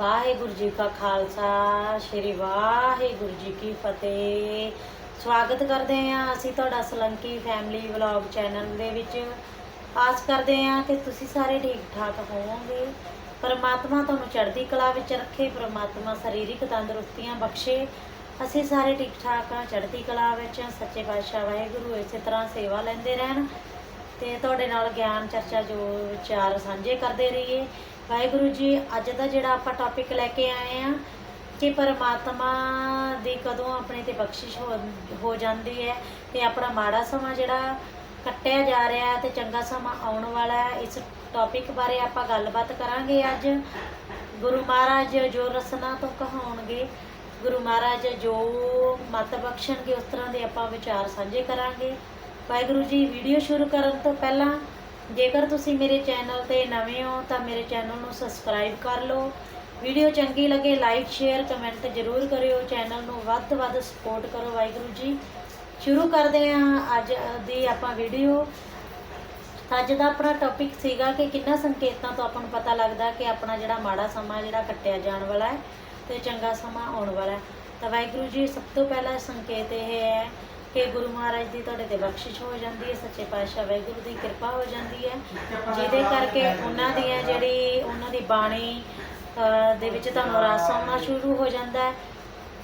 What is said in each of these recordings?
ਵਾਹਿਗੁਰੂ ਜੀ ਕਾ ਖਾਲਸਾ, ਸ੍ਰੀ ਵਾਹਿਗੁਰੂ ਜੀ ਕੀ ਫਤਿਹ। ਸਵਾਗਤ ਕਰਦੇ ਹਾਂ ਅਸੀਂ ਤੁਹਾਡਾ ਸਲੰਕੀ ਫੈਮਿਲੀ ਵਲੌਗ ਚੈਨਲ ਦੇ ਵਿੱਚ। ਆਸ ਕਰਦੇ ਹਾਂ ਕਿ ਤੁਸੀਂ ਸਾਰੇ ਠੀਕ ਠਾਕ ਹੋਵੋਗੇ। ਪਰਮਾਤਮਾ ਤੁਹਾਨੂੰ ਚੜ੍ਹਦੀ ਕਲਾ ਵਿੱਚ ਰੱਖੇ, ਪਰਮਾਤਮਾ ਸਰੀਰਕ ਤੰਦਰੁਸਤੀਆਂ ਬਖਸ਼ੇ। ਅਸੀਂ ਸਾਰੇ ਠੀਕ ਠਾਕ ਹਾਂ, ਚੜ੍ਹਦੀ ਕਲਾ ਵਿੱਚ ਸੱਚੇ ਪਾਤਸ਼ਾਹ ਵਾਹਿਗੁਰੂ ਇਸੇ ਤਰ੍ਹਾਂ ਸੇਵਾ ਲੈਂਦੇ ਰਹਿਣ ਤੇ ਤੁਹਾਡੇ ਨਾਲ ਗਿਆਨ, ਚਰਚਾ ਜੋ ਵਿਚਾਰ ਸਾਂਝੇ ਕਰਦੇ ਰਹੀਏ। ਵਾਹਿਗੁਰੂ ਜੀ, ਅੱਜ ਦਾ ਜਿਹੜਾ ਆਪਾਂ ਟੌਪਿਕ ਲੈ ਕੇ ਆਏ ਆ ਕਿ ਪਰਮਾਤਮਾ ਦੀ ਕਦੋਂ ਆਪਣੇ ਤੇ ਬਖਸ਼ਿਸ਼ ਹੋ ਹੋ ਜਾਂਦੀ ਹੈ ਤੇ ਆਪਣਾ ਮਾੜਾ ਸਮਾਂ ਜਿਹੜਾ ਕੱਟਿਆ ਜਾ ਰਿਹਾ ਹੈ ਤੇ ਚੰਗਾ ਸਮਾਂ ਆਉਣ ਵਾਲਾ ਹੈ, ਇਸ ਟੌਪਿਕ ਬਾਰੇ ਆਪਾਂ ਗੱਲਬਾਤ ਕਰਾਂਗੇ ਅੱਜ। ਗੁਰੂ ਮਹਾਰਾਜ ਜੋ ਰਸਨਾ ਤੋਂ ਕਹਾਉਣਗੇ, ਗੁਰੂ ਮਹਾਰਾਜ ਜੋ ਮਤ ਬਖਸ਼ਣਗੇ, ਉਸ ਤਰ੍ਹਾਂ ਦੇ ਆਪਾਂ ਵਿਚਾਰ ਸਾਂਝੇ ਕਰਾਂਗੇ। ਵਾਹਿਗੁਰੂ ਜੀ ਵੀਡੀਓ ਸ਼ੁਰੂ ਕਰਨ ਤੋਂ ਪਹਿਲਾਂ ਜੇਕਰ ਤੁਸੀਂ ਮੇਰੇ ਚੈਨਲ ਤੇ ਨਵੇਂ ਹੋ ਤਾਂ ਮੇਰੇ ਚੈਨਲ ਨੂੰ ਸਬਸਕ੍ਰਾਈਬ ਕਰ ਲਓ। ਵੀਡੀਓ ਚੰਗੀ ਲੱਗੇ ਲਾਈਕ ਸ਼ੇਅਰ ਕਮੈਂਟ ਜ਼ਰੂਰ ਕਰਿਓ। ਚੈਨਲ ਨੂੰ ਵੱਧ ਤੋਂ ਵੱਧ ਸਪੋਰਟ ਕਰੋ ਵਾਹਿਗੁਰੂ ਜੀ। ਸ਼ੁਰੂ ਕਰਦੇ ਹਾਂ ਅੱਜ ਦੀ ਆਪਾਂ ਵੀਡੀਓ ਅੱਜ ਦਾ ਆਪਣਾ ਟੌਪਿਕ ਸੀਗਾ ਕਿ ਕਿੰਨਾ ਸੰਕੇਤਾਂ ਤੋਂ ਆਪਾਂ ਨੂੰ ਪਤਾ ਲੱਗਦਾ ਕਿ ਆਪਣਾ ਜਿਹੜਾ ਮਾੜਾ ਸਮਾਂ ਜਿਹੜਾ ਕੱਟਿਆ ਜਾਣ ਵਾਲਾ ਹੈ ਤੇ ਚੰਗਾ ਸਮਾਂ ਆਉਣ ਵਾਲਾ ਹੈ। ਤਾਂ ਵਾਹਿਗੁਰੂ ਜੀ, ਸਭ ਤੋਂ ਪਹਿਲਾ ਸੰਕੇਤ ਇਹ ਹੈ ਕਿ ਗੁਰੂ ਮਹਾਰਾਜ ਦੀ ਤੁਹਾਡੇ ਤੇ ਬਖਸ਼ਿਸ਼ ਹੋ ਜਾਂਦੀ ਹੈ, ਸੱਚੇ ਪਾਤਸ਼ਾਹ ਵਾਹਿਗੁਰੂ ਦੀ ਕਿਰਪਾ ਹੋ ਜਾਂਦੀ ਹੈ। ਜਿਹਦੇ ਕਰਕੇ ਉਹਨਾਂ ਦੀਆਂ ਜਿਹੜੀ ਉਹਨਾਂ ਦੀ ਬਾਣੀ ਦੇ ਵਿੱਚ ਤੁਹਾਨੂੰ ਰਸ ਆਉਣਾ ਸ਼ੁਰੂ ਹੋ ਜਾਂਦਾ ਹੈ।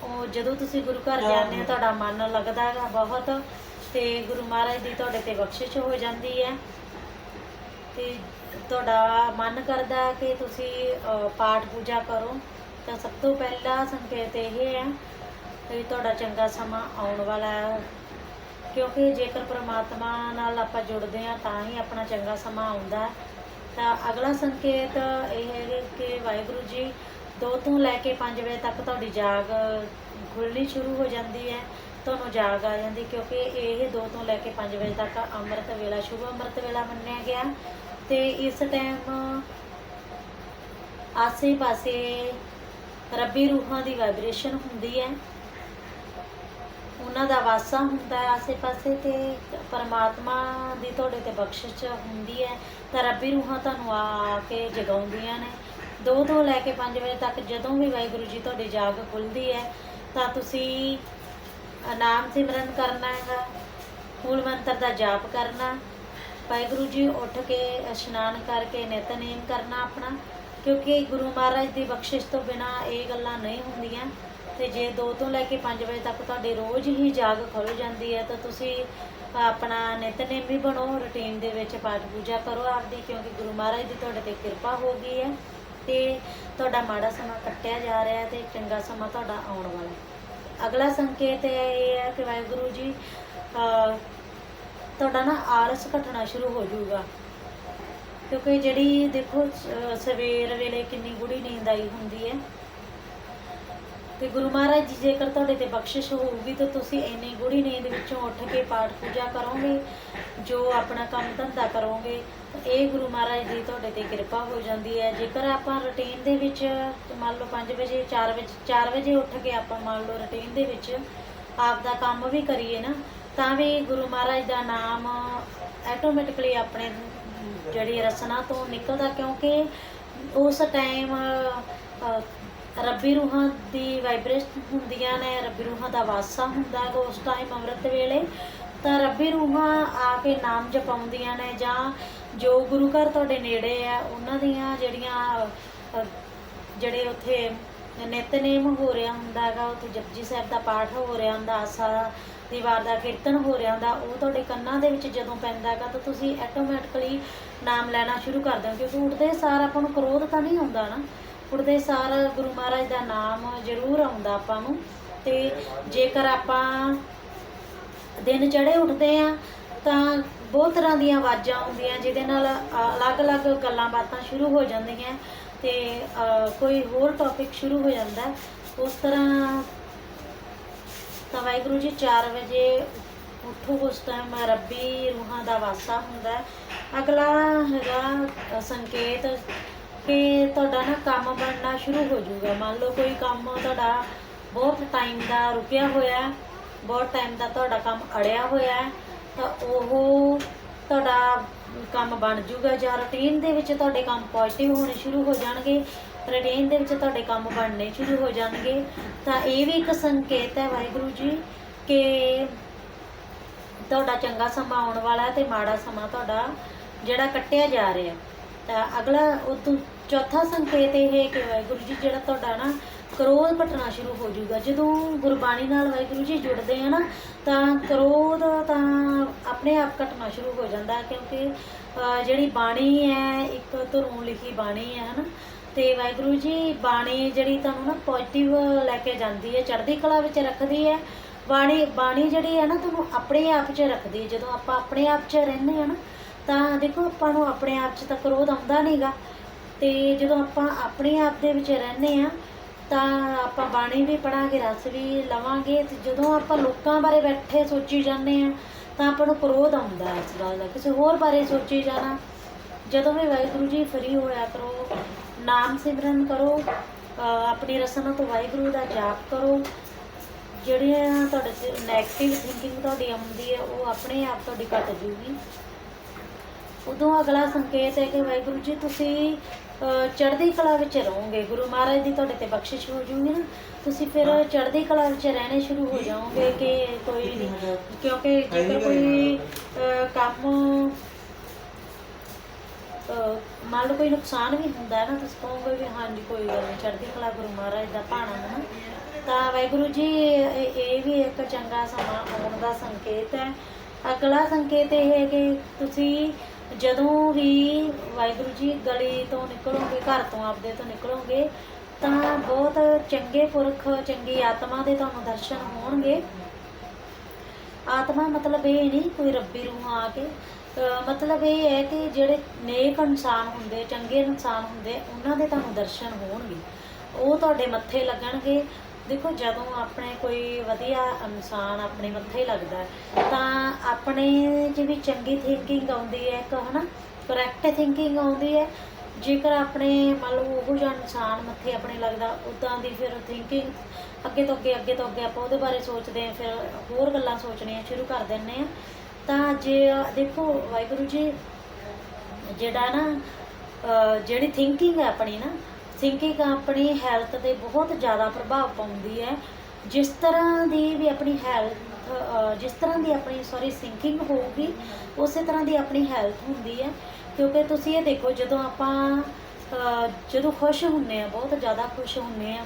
ਉਹ ਜਦੋਂ ਤੁਸੀਂ ਗੁਰੂ ਘਰ ਜਾਂਦੇ ਹੋ, ਤੁਹਾਡਾ ਮਨ ਲੱਗਦਾ ਹੈਗਾ ਬਹੁਤ ਤੇ ਗੁਰੂ ਮਹਾਰਾਜ ਦੀ ਤੁਹਾਡੇ ਤੇ ਬਖਸ਼ਿਸ਼ ਹੋ ਜਾਂਦੀ ਹੈ। ਤੇ ਤੁਹਾਡਾ ਮਨ ਕਰਦਾ ਕਿ ਤੁਸੀਂ ਪਾਠ ਪੂਜਾ ਕਰੋ। ਤਾਂ ਸਭ ਤੋਂ ਪਹਿਲਾ ਸੰਕੇਤ ਇਹ ਹੈ ਕਿ ਤੁਹਾਡਾ ਚੰਗਾ ਸਮਾਂ ਆਉਣ ਵਾਲਾ ਹੈ। ਕਿਉਂਕਿ ਜੇਕਰ ਪ੍ਰਮਾਤਮਾ ਨਾਲ ਆਪਾਂ ਜੁੜਦੇ ਹਾਂ, ਤਾਂ ਹੀ ਆਪਣਾ ਚੰਗਾ ਸਮਾਂ ਆਉਂਦਾ ਤਾਂ ਅਗਲਾ ਸੰਕੇਤ ਇਹ ਹੈ ਕਿ ਵਾਹਿਗੁਰੂ ਜੀ 2 ਤੋਂ ਲੈ ਕੇ 5 ਵਜੇ ਤੱਕ ਤੁਹਾਡੀ ਜਾਗ ਖੁੱਲਣੀ ਸ਼ੁਰੂ ਹੋ ਜਾਂਦੀ ਹੈ। ਤੁਹਾਨੂੰ ਜਾਗ ਆ ਜਾਂਦੀ ਕਿਉਂਕਿ ਇਹ 2 ਤੋਂ ਲੈ ਕੇ 5 ਵਜੇ ਤੱਕ ਅੰਮ੍ਰਿਤ ਵੇਲਾ, ਸ਼ੁਭ ਅੰਮ੍ਰਿਤ ਵੇਲਾ ਮੰਨਿਆ ਗਿਆ। ਤੇ ਇਸ ਟਾਈਮ ਆਸੇ-ਪਾਸੇ ਰੱਬੀ ਰੂਹਾਂ ਦੀ ਵਾਈਬ੍ਰੇਸ਼ਨ ਹੁੰਦੀ ਹੈ। ਉਹਨਾਂ ਦਾ ਵਾਸਾ ਹੁੰਦਾ ਹੈ ਆਸੇ-ਪਾਸੇ ਤੇ ਪਰਮਾਤਮਾ ਦੀ ਤੁਹਾਡੇ ਤੇ ਬਖਸ਼ਿਸ਼ ਹੁੰਦੀ ਹੈ ਤਾਂ ਰੱਬੀ ਰੂਹਾਂ ਤੁਹਾਨੂੰ ਆ ਕੇ ਜਗਾਉਂਦੀਆਂ ਨੇ। 2 ਤੋਂ ਲੈ ਕੇ 5 ਵਜੇ ਤੱਕ ਜਦੋਂ ਵੀ ਵਾਹਿਗੁਰੂ ਜੀ ਤੁਹਾਡੀ ਜਾਗ ਖੁੱਲਦੀ ਹੈ, ਤਾਂ ਤੁਸੀਂ ਨਾਮ ਸਿਮਰਨ ਕਰਨਾ ਹੈਗਾ, ਮੂਲ ਮੰਤਰ ਦਾ ਜਾਪ ਕਰਨਾ, ਵਾਹਿਗੁਰੂ ਜੀ ਉੱਠ ਕੇ ਇਸ਼ਨਾਨ ਕਰਕੇ ਨਿਤਨੇਮ ਕਰਨਾ ਆਪਣਾ, ਕਿਉਂਕਿ ਗੁਰੂ ਮਹਾਰਾਜ ਦੀ ਬਖਸ਼ਿਸ਼ ਤੋਂ ਬਿਨਾ ਇਹ ਗੱਲਾਂ ਨਹੀਂ ਹੁੰਦੀਆਂ। ਤੇ ਜੇ 2 ਤੋਂ ਲੈ ਕੇ 5 ਵਜੇ ਤੱਕ ਤੁਹਾਡੀ ਰੋਜ਼ ਹੀ ਜਾਗ ਖੁੱਲ ਜਾਂਦੀ ਹੈ, ਤਾਂ ਤੁਸੀਂ ਆਪਣਾ ਨਿਤਨੇਮੀ ਬਣੋ, ਰੁਟੀਨ ਦੇ ਵਿੱਚ ਪਾਠ ਪੂਜਾ ਕਰੋ ਆਪਦੀ, ਕਿਉਂਕਿ ਗੁਰੂ ਮਹਾਰਾਜ ਦੀ ਤੁਹਾਡੇ ਤੇ ਕਿਰਪਾ ਹੋ ਗਈ ਹੈ ਤੇ ਤੁਹਾਡਾ ਮਾੜਾ ਸਮਾਂ ਕੱਟਿਆ ਜਾ ਰਿਹਾ ਹੈ ਤੇ ਚੰਗਾ ਸਮਾਂ ਤੁਹਾਡਾ ਆਉਣ ਵਾਲਾ ਹੈ। ਅਗਲਾ ਸੰਕੇਤ ਇਹ ਹੈ ਕਿ ਵਾਹਿਗੁਰੂ ਜੀ ਤੁਹਾਡਾ ਨਾ ਆਲਸ ਘਟਣਾ ਸ਼ੁਰੂ ਹੋ ਜਾਊਗਾ। ਕਿਉਂਕਿ ਜਿਹੜੀ ਦੇਖੋ ਸਵੇਰ ਵੇਲੇ ਕਿੰਨੀ ਗੁੜੀ ਨੀਂਦ ਆਈ ਹੁੰਦੀ ਹੈ ਤੇ ਗੁਰੂ ਮਹਾਰਾਜ ਜੀ ਜੇਕਰ ਤੁਹਾਡੇ ਤੇ ਬਖਸ਼ਿਸ਼ ਹੋਊਗੀ ਤਾਂ ਤੁਸੀਂ ਇੰਨੀ ਗੂੜੀ ਨੀਂਦ ਵਿੱਚੋਂ ਉੱਠ ਕੇ ਪਾਠ ਪੂਜਾ ਕਰੋਗੇ, ਜੋ ਆਪਣਾ ਕੰਮ ਧੰਦਾ ਕਰੋਗੇ ਇਹ ਗੁਰੂ ਮਹਾਰਾਜ ਦੀ ਤੁਹਾਡੇ ਤੇ ਕਿਰਪਾ ਹੋ ਜਾਂਦੀ ਹੈ। ਜੇਕਰ ਆਪਾਂ ਰੁਟੀਨ ਦੇ ਵਿੱਚ, ਮੰਨ ਲਓ 5 ਵਜੇ 4 ਵਜੇ 4 ਵਜੇ ਉੱਠ ਕੇ ਆਪਾਂ ਮੰਨ ਲਓ ਰੁਟੀਨ ਦੇ ਵਿੱਚ ਆਪ ਦਾ ਕੰਮ ਵੀ ਕਰੀਏ ਨਾ, ਤਾਂ ਵੀ ਗੁਰੂ ਮਹਾਰਾਜ ਦਾ ਨਾਮ ਆਟੋਮੈਟਿਕਲੀ ਆਪਣੇ ਜਿਹੜੀ ਰਸਨਾ ਤੋਂ ਨਿਕਲਦਾ, ਕਿਉਂਕਿ ਉਸ ਟਾਈਮ ਰੱਬੀ ਰੂਹਾਂ ਦੀ ਵਾਈਬ੍ਰੇਸ਼ਨ ਹੁੰਦੀਆਂ ਨੇ, ਰੱਬੀ ਰੂਹਾਂ ਦਾ ਵਾਸਾ ਹੁੰਦਾ ਹੈ ਉਸ ਟਾਈਮ ਅੰਮ੍ਰਿਤ ਵੇਲੇ। ਤਾਂ ਰੱਬੀ ਰੂਹਾਂ ਆ ਕੇ ਨਾਮ ਜਪਾਉਂਦੀਆਂ ਨੇ ਜਾਂ ਜੋ ਗੁਰੂ ਘਰ ਤੁਹਾਡੇ ਨੇੜੇ ਆ, ਉਹਨਾਂ ਦੀਆਂ ਜਿਹੜੀਆਂ ਜਿਹੜੇ ਉੱਥੇ ਨਿਤਨੇਮ ਹੋ ਰਿਹਾ ਹੁੰਦਾ ਹੈਗਾ, ਉੱਥੇ ਜਪਜੀ ਸਾਹਿਬ ਦਾ ਪਾਠ ਹੋ ਰਿਹਾ ਹੁੰਦਾ, ਆਸਾ ਦੀਵਾਰ ਦਾ ਕੀਰਤਨ ਹੋ ਰਿਹਾ ਹੁੰਦਾ, ਉਹ ਤੁਹਾਡੇ ਕੰਨਾਂ ਦੇ ਵਿੱਚ ਜਦੋਂ ਪੈਂਦਾ ਹੈਗਾ, ਤਾਂ ਤੁਸੀਂ ਆਟੋਮੈਟਿਕਲੀ ਨਾਮ ਲੈਣਾ ਸ਼ੁਰੂ ਕਰ ਦਿਓ, ਕਿਉਂਕਿ ਉੱਠਦੇ ਸਾਰ ਆਪਾਂ ਨੂੰ ਕ੍ਰੋਧ ਤਾਂ ਨਹੀਂ ਹੁੰਦਾ ਨਾ। ਉੱਠਦੇ ਸਾਰ ਗੁਰੂ ਮਹਾਰਾਜ ਦਾ ਨਾਮ ਜ਼ਰੂਰ ਆਉਂਦਾ ਆਪਾਂ ਨੂੰ। ਤੇ ਜੇਕਰ ਆਪਾਂ ਦਿਨ ਚੜੇ ਉੱਠਦੇ ਆ ਤਾਂ ਬਹੁਤ ਤਰ੍ਹਾਂ ਦੀਆਂ ਆਵਾਜ਼ਾਂ ਆਉਂਦੀਆਂ ਜਿਹਦੇ ਨਾਲ ਅਲੱਗ-ਅਲੱਗ ਗੱਲਾਂ ਬਾਤਾਂ ਸ਼ੁਰੂ ਹੋ ਜਾਂਦੀਆਂ। ਤੇ ਕੋਈ ਹੋਰ ਟੌਪਿਕ ਸ਼ੁਰੂ ਹੋ ਜਾਂਦਾ। ਉਸ ਤਰ੍ਹਾਂ ਤਾਂ ਵਾਹਿਗੁਰੂ ਜੀ 4 ਵਜੇ ਉੱਠੋ, ਉਸ ਟਾਈਮ ਰੱਬੀ ਰੂਹਾਂ ਦਾ ਵਾਸਾ ਹੁੰਦਾ। ਅਗਲਾ ਹੈਗਾ ਸੰਕੇਤ ਕਿ ਤੁਹਾਡਾ ਨਾ ਕੰਮ ਬਣਨਾ ਸ਼ੁਰੂ ਹੋ ਜਾਊਗਾ। ਮੰਨ ਲਓ ਕੋਈ ਕੰਮ ਤੁਹਾਡਾ ਬਹੁਤ ਟਾਈਮ ਦਾ ਰੁਕਿਆ ਹੋਇਆ, ਬਹੁਤ ਟਾਈਮ ਦਾ ਤੁਹਾਡਾ ਕੰਮ ਅੜਿਆ ਹੋਇਆ, ਤਾਂ ਉਹ ਤੁਹਾਡਾ ਕੰਮ ਬਣ ਜਾਊਗਾ ਜਾਂ ਰੁਟੀਨ ਦੇ ਵਿੱਚ ਤੁਹਾਡੇ ਕੰਮ ਪੋਜ਼ਿਟਿਵ ਹੋਣੇ ਸ਼ੁਰੂ ਹੋ ਜਾਣਗੇ ਰੁਟੀਨ ਦੇ ਵਿੱਚ ਤੁਹਾਡੇ ਕੰਮ ਬਣਨੇ ਸ਼ੁਰੂ ਹੋ ਜਾਣਗੇ। ਤਾਂ ਇਹ ਵੀ ਇੱਕ ਸੰਕੇਤ ਹੈ ਵਾਹਿਗੁਰੂ ਜੀ ਕਿ ਤੁਹਾਡਾ ਚੰਗਾ ਸਮਾਂ ਆਉਣ ਵਾਲਾ ਹੈ ਤੇ ਮਾੜਾ ਸਮਾਂ ਤੁਹਾਡਾ ਜਿਹੜਾ ਕੱਟਿਆ ਜਾ ਰਿਹਾ। ਤਾਂ ਅਗਲਾ, ਉਹ ਤੋਂ ਚੌਥਾ ਸੰਕੇਤ ਇਹ ਹੈ ਕਿ ਵਾਹਿਗੁਰੂ ਜੀ, ਜਿਹੜਾ ਤੁਹਾਡਾ ਨਾ ਕਰੋਧ ਘਟਣਾ ਸ਼ੁਰੂ ਹੋ ਜਾਊਗਾ। ਜਦੋਂ ਗੁਰਬਾਣੀ ਨਾਲ ਵਾਹਿਗੁਰੂ ਜੀ ਜੁੜਦੇ ਆ ਨਾ, ਤਾਂ ਕਰੋਧ ਤਾਂ ਆਪਣੇ ਆਪ ਘਟਣਾ ਸ਼ੁਰੂ ਹੋ ਜਾਂਦਾ ਕਿਉਂਕਿ ਜਿਹੜੀ ਬਾਣੀ ਹੈ, ਇੱਕ ਧਰੋਂ ਲਿਖੀ ਬਾਣੀ ਹੈ, ਹਨਾ? ਤੇ ਵਾਹਿਗੁਰੂ ਜੀ, ਬਾਣੀ ਜਿਹੜੀ ਤੁਹਾਨੂੰ ਨਾ ਪੋਜ਼ਿਟਿਵ ਲੈ ਕੇ ਜਾਂਦੀ ਹੈ, ਚੜ੍ਹਦੀ ਕਲਾ ਵਿੱਚ ਰੱਖਦੀ ਹੈ। ਬਾਣੀ ਬਾਣੀ ਜਿਹੜੀ ਹੈ ਨਾ, ਤੁਹਾਨੂੰ ਆਪਣੇ ਆਪ 'ਚ ਰੱਖਦੀ ਹੈ। ਜਦੋਂ ਆਪਾਂ ਆਪਣੇ ਆਪ 'ਚ ਰਹਿੰਦੇ ਆ ਨਾ, ਤਾਂ ਦੇਖੋ ਆਪਾਂ ਨੂੰ ਆਪਣੇ ਆਪ 'ਚ ਤਾਂ ਕਰੋਧ ਆਉਂਦਾ ਨਹੀਂਗਾ ਤੇ ਜਦੋਂ ਆਪਾਂ ਆਪਣੇ ਆਪ ਦੇ ਵਿੱਚ ਰਹਿੰਦੇ ਆ ਤਾਂ ਆਪਾਂ ਬਾਣੀ ਵੀ ਪੜਾਂਗੇ ਰਸ ਵੀ ਲਵਾਂਗੇ ਤੇ ਜਦੋਂ ਆਪਾਂ ਲੋਕਾਂ ਬਾਰੇ ਬੈਠੇ ਸੋਚੀ ਜਾਂਦੇ ਆ ਤਾਂ ਆਪਾਂ ਨੂੰ ਕ੍ਰੋਧ ਆਉਂਦਾ ਇਸ ਗੱਲ ਦਾ। ਕਿਸੇ ਹੋਰ ਬਾਰੇ ਸੋਚੀ ਜਾਣਾ, ਜਦੋਂ ਵੀ ਵਾਹਿਗੁਰੂ ਜੀ ਫਰੀ ਹੋਇਆ ਕਰੋ, ਨਾਮ ਸਿਮਰਨ ਕਰੋ ਆਪਣੀ ਰਸਨਾ ਤੋਂ ਵਾਹਿਗੁਰੂ ਦਾ ਜਾਪ ਕਰੋ, ਜਿਹੜੀਆਂ ਤੁਹਾਡੇ ਨੈਗੇਟਿਵ ਥਿੰਕਿੰਗ ਤੁਹਾਡੀ ਆਉਂਦੀ ਹੈ, ਉਹ ਆਪਣੇ ਆਪ ਤੁਹਾਡੀ ਘਟ ਜੂਗੀ ਉਦੋਂ ਅਗਲਾ ਸੰਕੇਤ ਹੈ ਕਿ ਵਾਹਿਗੁਰੂ ਜੀ ਤੁਸੀਂ ਚੜ੍ਹਦੀ ਕਲਾ ਵਿੱਚ ਰਹੋਗੇ। ਗੁਰੂ ਮਹਾਰਾਜ ਦੀ ਤੁਹਾਡੇ ਤੇ ਬਖਸ਼ਿਸ਼ ਹੋ ਜੂਗੀ ਨਾ। ਤੁਸੀਂ ਫਿਰ ਚੜ੍ਹਦੀ ਕਲਾ ਵਿੱਚ ਰਹਿਣੇ ਸ਼ੁਰੂ ਹੋ ਜਾਓਗੇ ਕਿ ਕੋਈ ਨਹੀਂ ਕਿਉਂਕਿ ਜੇਕਰ ਕੋਈ ਕੰਮ ਮੰਨ ਲਓ ਕੋਈ ਨੁਕਸਾਨ ਵੀ ਹੁੰਦਾ ਹੈ ਨਾ ਤੁਸੀਂ ਕਹੋਗੇ ਵੀ ਹਾਂਜੀ ਕੋਈ ਗੱਲ ਨਹੀਂ ਚੜ੍ਹਦੀ ਕਲਾ ਗੁਰੂ ਮਹਾਰਾਜ ਦਾ ਭਾਣਾ ਹੈ ਨਾ। ਤਾਂ ਵਾਹਿਗੁਰੂ ਜੀ ਇਹ ਇਹ ਵੀ ਇੱਕ ਚੰਗਾ ਸਮਾਂ ਆਉਣ ਦਾ ਸੰਕੇਤ ਹੈ। ਅਗਲਾ ਸੰਕੇਤ ਇਹ ਹੈ ਕਿ ਤੁਸੀਂ ਜਦੋਂ ਵੀ ਵਾਹਿਗੁਰੂ ਜੀ ਗਲੀ ਤੋਂ ਨਿਕਲੋਗੇ, ਘਰ ਤੋਂ ਆਪਦੇ ਤੋਂ ਨਿਕਲੋਗੇ, ਤਾਂ ਬਹੁਤ ਚੰਗੇ ਪੁਰਖ, ਚੰਗੀ ਆਤਮਾ ਦੇ ਤੁਹਾਨੂੰ ਦਰਸ਼ਨ ਹੋਣਗੇ। ਆਤਮਾ ਮਤਲਬ ਇਹ ਨਹੀਂ ਕੋਈ ਰੱਬੀ ਰੂਹ ਆ ਕੇ, ਅਹ ਮਤਲਬ ਇਹ ਹੈ ਕਿ ਜਿਹੜੇ ਨੇਕ ਇਨਸਾਨ ਹੁੰਦੇ, ਚੰਗੇ ਇਨਸਾਨ ਹੁੰਦੇ, ਉਹਨਾਂ ਦੇ ਤੁਹਾਨੂੰ ਦਰਸ਼ਨ ਹੋਣਗੇ। ਉਹ ਤੁਹਾਡੇ ਮੱਥੇ ਲੱਗਣਗੇ ਦੇਖੋ ਜਦੋਂ ਆਪਣੇ ਕੋਈ ਵਧੀਆ ਇਨਸਾਨ ਆਪਣੇ ਮੱਥੇ ਲੱਗਦਾ ਤਾਂ ਆਪਣੇ 'ਚ ਚੰਗੀ ਥਿੰਕਿੰਗ ਆਉਂਦੀ ਹੈ, ਇੱਕ ਹਨਾ ਕਰੈਕਟ ਥਿੰਕਿੰਗ ਆਉਂਦੀ ਹੈ। ਜੇਕਰ ਆਪਣੇ ਮੰਨ ਲਓ ਉਹ ਜਿਹਾ ਇਨਸਾਨ ਮੱਥੇ ਆਪਣੇ ਲੱਗਦਾ ਉਦਾਂ ਦੀ ਫਿਰ ਥਿੰਕਿੰਗ ਅੱਗੇ ਤੋਂ ਅੱਗੇ ਅੱਗੇ ਤੋਂ ਅੱਗੇ ਆਪਾਂ ਉਹਦੇ ਬਾਰੇ ਸੋਚਦੇ ਹਾਂ, ਫਿਰ ਹੋਰ ਗੱਲਾਂ ਸੋਚਣੀਆਂ ਸ਼ੁਰੂ ਕਰ ਦਿੰਨੇ ਆ ਤਾਂ ਜੇ ਦੇਖੋ ਵਾਹਿਗੁਰੂ ਜੀ, ਜਿਹੜਾ ਨਾ ਜਿਹੜੀ ਥਿੰਕਿੰਗ ਹੈ ਆਪਣੀ ਨਾ ਥਿੰਕਿੰਗ ਆਪਣੀ ਹੈਲਥ ਤੇ ਬਹੁਤ ਜ਼ਿਆਦਾ ਪ੍ਰਭਾਵ ਪਾਉਂਦੀ ਹੈ। ਜਿਸ ਤਰ੍ਹਾਂ ਦੀ ਵੀ ਆਪਣੀ ਹੈਲਥ ਜਿਸ ਤਰ੍ਹਾਂ ਦੀ ਆਪਣੀ ਸੌਰੀ ਥਿੰਕਿੰਗ ਹੋਊਗੀ, ਉਸੇ ਤਰ੍ਹਾਂ ਦੀ ਆਪਣੀ ਹੈਲਥ ਹੁੰਦੀ ਹੈ। ਕਿਉਂਕਿ ਤੁਸੀਂ ਇਹ ਦੇਖੋ, ਜਦੋਂ ਆਪਾਂ ਜਦੋਂ ਖੁਸ਼ ਹੁੰਨੇ ਆ ਬਹੁਤ ਜ਼ਿਆਦਾ ਖੁਸ਼ ਹੁੰਨੇ ਆ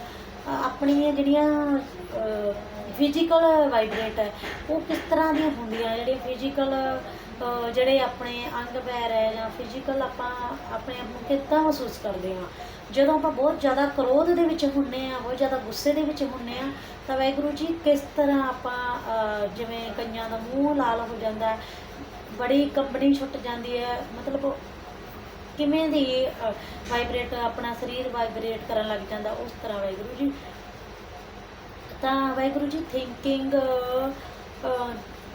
ਆਪਣੀਆਂ ਜਿਹੜੀਆਂ ਫਿਜ਼ੀਕਲ ਵਾਈਬ੍ਰੇਟ ਹੈ, ਉਹ ਕਿਸ ਤਰ੍ਹਾਂ ਦੀਆਂ ਹੁੰਦੀਆਂ? ਜਿਹੜੀਆਂ ਫਿਜ਼ੀਕਲ ਜਿਹੜੇ ਆਪਣੇ ਅੰਗ ਪੈਰ ਹੈ ਜਾਂ ਫਿਜ਼ੀਕਲ ਆਪਾਂ ਆਪਣੇ ਆਪ ਨੂੰ ਕਿੱਦਾਂ ਮਹਿਸੂਸ ਕਰਦੇ ਹਾਂ? ਜਦੋਂ ਆਪਾਂ ਬਹੁਤ ਜ਼ਿਆਦਾ ਕ੍ਰੋਧ ਦੇ ਵਿੱਚ ਹੁੰਨੇ ਆ, ਬਹੁਤ ਜ਼ਿਆਦਾ ਗੁੱਸੇ ਦੇ ਵਿੱਚ ਹੁੰਨੇ ਆ, ਤਾਂ ਵਾਹਿਗੁਰੂ ਜੀ ਕਿਸ ਤਰ੍ਹਾਂ ਆਪਾਂ ਜਿਵੇਂ ਕਈਆਂ ਦਾ ਮੂੰਹ ਲਾਲ ਹੋ ਜਾਂਦਾ ਬੜੀ ਕੰਬਣੀ ਛੁੱਟ ਜਾਂਦੀ ਹੈ, ਮਤਲਬ ਕਿਵੇਂ ਦੀ ਵਾਈਬ੍ਰੇਟ ਆਪਣਾ ਸਰੀਰ ਵਾਈਬ੍ਰੇਟ ਕਰਨ ਲੱਗ ਜਾਂਦਾ, ਉਸ ਤਰ੍ਹਾਂ ਵਾਹਿਗੁਰੂ ਜੀ। ਤਾਂ ਵਾਹਿਗੁਰੂ ਜੀ ਥਿੰਕਿੰਗ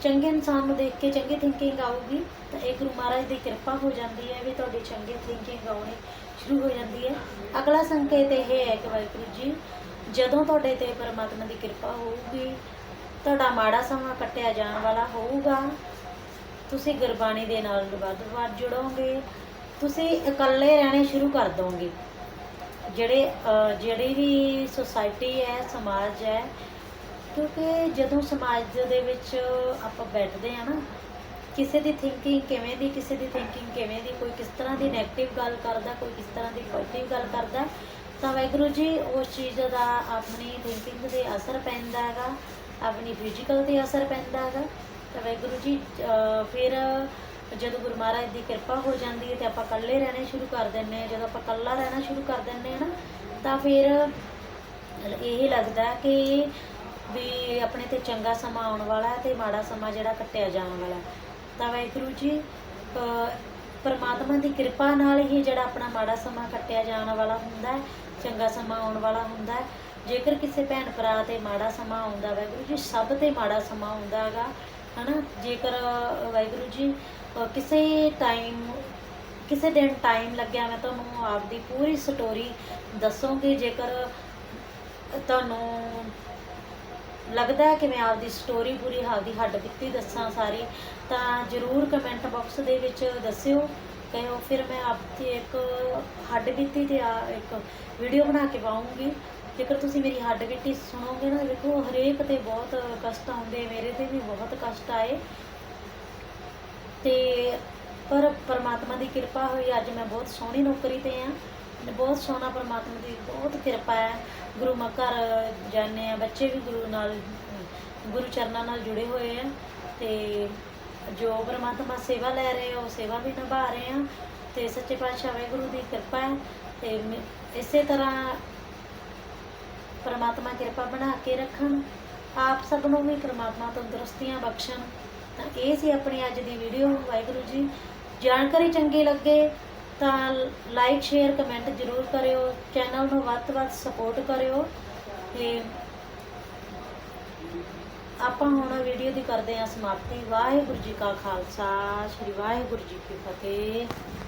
ਚੰਗੇ ਇਨਸਾਨ ਨੂੰ ਦੇਖ ਕੇ ਚੰਗੀ ਥਿੰਕਿੰਗ ਆਊਗੀ, ਤਾਂ ਇਹ ਗੁਰੂ ਮਹਾਰਾਜ ਦੀ ਕਿਰਪਾ ਹੋ ਜਾਂਦੀ ਹੈ ਵੀ ਤੁਹਾਡੀ ਚੰਗੀ ਥਿੰਕਿੰਗ ਆਉਣੀ। ਸ਼ੁਰੂ ਹੋ ਜਾਂਦੀ ਹੈ। ਅਗਲਾ ਸੰਕੇਤ ਇਹ ਹੈ ਕਿ ਵਾਹਿਗੁਰੂ ਜੀ, ਜਦੋਂ ਤੁਹਾਡੇ ਤੇ ਪਰਮਾਤਮਾ ਦੀ ਕਿਰਪਾ ਹੋਊਗੀ, ਤੁਹਾਡਾ ਮਾੜਾ ਸਮਾਂ ਕੱਟਿਆ ਜਾਣ ਵਾਲਾ ਹੋਊਗਾ। ਤੁਸੀਂ ਗੁਰਬਾਣੀ ਦੇ ਨਾਲ ਵੱਧ ਵੱਧ ਜੁੜੋਗੇ। ਤੁਸੀਂ ਇਕੱਲੇ ਰਹਿਣੇ ਸ਼ੁਰੂ ਕਰ ਦੋਗੇ। ਜਿਹੜੇ ਜਿਹੜੀ ਵੀ ਸੁਸਾਇਟੀ ਹੈ, ਸਮਾਜ ਹੈ, ਕਿਉਂਕਿ ਜਦੋਂ ਸਮਾਜ ਦੇ ਵਿੱਚ ਆਪਾਂ ਬੈਠਦੇ ਆ ਨਾ ਕਿਸੇ ਦੀ ਥਿੰਕਿੰਗ ਕਿਵੇਂ ਦੀ, ਕਿਸੇ ਦੀ ਥਿੰਕਿੰਗ ਕਿਵੇਂ ਦੀ, ਕੋਈ ਕਿਸ ਤਰ੍ਹਾਂ ਦੀ 네ਗੇਟਿਵ ਗੱਲ ਕਰਦਾ, ਕੋਈ ਕਿਸ ਤਰ੍ਹਾਂ ਦੀ ਪੋਜ਼ਿਟਿਵ ਗੱਲ ਕਰਦਾ, ਤਾਂ ਵਾਹਿਗੁਰੂ ਜੀ, ਉਸ ਚੀਜ਼ ਦਾ ਆਪਣੀ ਥਿੰਕਿੰਗ ਤੇ ਅਸਰ ਪੈਂਦਾ ਹੈਗਾ, ਆਪਣੀ ਫਿਜ਼ੀਕਲ ਤੇ ਅਸਰ ਪੈਂਦਾ ਹੈਗਾ ਤਾਂ ਵਾਹਿਗੁਰੂ ਜੀ ਫਿਰ ਜਦੋਂ ਗੁਰੂ ਮਹਾਰਾਜ ਦੀ ਕਿਰਪਾ ਹੋ ਜਾਂਦੀ ਹੈ ਤੇ ਆਪਾਂ ਇਕੱਲੇ ਰਹਿਣੇ ਸ਼ੁਰੂ ਕਰ ਦਿੰਨੇ ਆ ਜਦੋਂ ਆਪਾਂ ਇਕੱਲਾ ਰਹਿਣਾ ਸ਼ੁਰੂ ਕਰ ਦਿੰਨੇ ਆ ਨਾ, ਤਾਂ ਫਿਰ ਇਹ ਲੱਗਦਾ ਕਿ ਵੀ ਆਪਣੇ ਤੇ ਚੰਗਾ ਸਮਾਂ ਆਉਣ ਵਾਲਾ ਹੈ ਤੇ ਮਾੜਾ ਸਮਾਂ ਜਿਹੜਾ ਕੱਟਿਆ ਜਾਣ ਵਾਲਾ ਹੈ। ਤਾਂ ਵਾਹਿਗੁਰੂ ਜੀ ਪਰਮਾਤਮਾ ਦੀ ਕਿਰਪਾ ਨਾਲ ਹੀ ਜਿਹੜਾ ਆਪਣਾ ਮਾੜਾ ਸਮਾਂ ਕੱਟਿਆ ਜਾਣ ਵਾਲਾ ਹੁੰਦਾ ਹੈ, ਚੰਗਾ ਸਮਾਂ ਆਉਣ ਵਾਲਾ ਹੁੰਦਾ ਹੈ। ਜੇਕਰ ਕਿਸੇ ਭੈਣ ਭਰਾ ਤੇ ਮਾੜਾ ਸਮਾਂ ਆਉਂਦਾ, ਵਾਹਿਗੁਰੂ ਜੀ, ਸਭ ਤੇ ਮਾੜਾ ਸਮਾਂ ਆਉਂਦਾ ਹੈਗਾ, ਹਨਾ? ਜੇਕਰ ਵਾਹਿਗੁਰੂ ਜੀ ਕਿਸੇ ਟਾਈਮ ਕਿਸੇ ਦਿਨ ਟਾਈਮ ਲੱਗਿਆ ਮੈਂ ਤੁਹਾਨੂੰ ਆਪਦੀ ਪੂਰੀ ਸਟੋਰੀ ਦੱਸੂਗੀ। ਜੇਕਰ ਤੁਹਾਨੂੰ ਲੱਗਦਾ ਹੈ ਕਿ ਮੈਂ ਆਪਦੀ ਸਟੋਰੀ ਪੂਰੀ ਆਪਦੀ ਹੱਡ ਬਿੱਤੀ ਦੱਸਾਂ ਸਾਰੀ ਤਾਂ ਜਰੂਰ ਕਮੈਂਟ ਬਾਕਸ ਦੇ ਵਿੱਚ ਦੱਸਿਓ। ਕਹੋ ਫਿਰ ਮੈਂ ਆਪ ਤੇ ਇੱਕ ਹੱਡ ਬੀਤੀ ਤੇ ਆ ਇੱਕ ਵੀਡੀਓ ਬਣਾ ਕੇ ਪਾਉਂਗੀ। ਜੇਕਰ ਤੁਸੀਂ ਮੇਰੀ ਹੱਡ ਬੀਤੀ ਸੁਣੋਗੇ ਨਾ, ਦੇਖੋ, ਹਰੇਕ ਤੇ ਬਹੁਤ ਕਸ਼ਟ ਆਉਂਦੇ, ਮੇਰੇ ਤੇ ਵੀ ਬਹੁਤ ਕਸ਼ਟ ਆਏ। ਤੇ ਪਰ ਪਰਮਾਤਮਾ ਦੀ ਕਿਰਪਾ ਹੋਈ, ਅੱਜ ਮੈਂ ਬਹੁਤ ਸੋਹਣੀ ਨੌਕਰੀ ਤੇ ਆ। ਬਹੁਤ ਸੋਹਣਾ ਪਰਮਾਤਮਾ ਦੀ ਬਹੁਤ ਕਿਰਪਾ ਹੈ। ਗੁਰੂ ਮਾ ਘਰ ਜਾਂਦੇ ਆ, ਬੱਚੇ ਵੀ ਗੁਰੂ ਨਾਲ, ਗੁਰੂ ਚਰਨਾਂ ਨਾਲ ਜੁੜੇ ਹੋਏ ਆ। ਤੇ ਜੋ ਪਰਮਾਤਮਾ ਸੇਵਾ ਲੈ ਰਹੇ ਆ, ਉਹ ਸੇਵਾ ਵੀ ਨਿਭਾ ਰਹੇ ਆ। ਤੇ ਸੱਚੇ ਪਾਤਸ਼ਾਹ ਵਾਹਿਗੁਰੂ ਦੀ ਕਿਰਪਾ ਹੈ। ਤੇ ਮ- ਇਸੇ ਤਰ੍ਹਾਂ ਪਰਮਾਤਮਾ ਕਿਰਪਾ ਬਣਾ ਕੇ ਰੱਖਣ, ਆਪ ਸਭ ਨੂੰ ਵੀ ਪਰਮਾਤਮਾ ਤੰਦਰੁਸਤੀਆਂ ਬਖਸ਼ਣ। ਤਾਂ ਇਹ ਸੀ ਆਪਣੀ ਅੱਜ ਦੀ ਵੀਡੀਓ, ਵਾਹਿਗੁਰੂ ਜੀ। ਜਾਣਕਾਰੀ ਚੰਗੀ ਲੱਗੇ ਤਾਂ ਲਾਈਕ ਸ਼ੇਅਰ ਕਮੈਂਟ ਜ਼ਰੂਰ ਕਰਿਓ। ਚੈਨਲ ਨੂੰ ਵੱਧ ਤੋਂ ਵੱਧ ਸਪੋਰਟ ਕਰਿਓ। ਤੇ ਆਪਾਂ ਹੁਣ ਵੀਡੀਓ ਦੀ ਕਰਦੇ ਹਾਂ ਸਮਾਪਤੀ। ਵਾਹਿਗੁਰੂ ਜੀ ਕਾ ਖਾਲਸਾ, ਸ੍ਰੀ ਵਾਹਿਗੁਰੂ ਜੀ ਕੀ ਫਤਿਹ।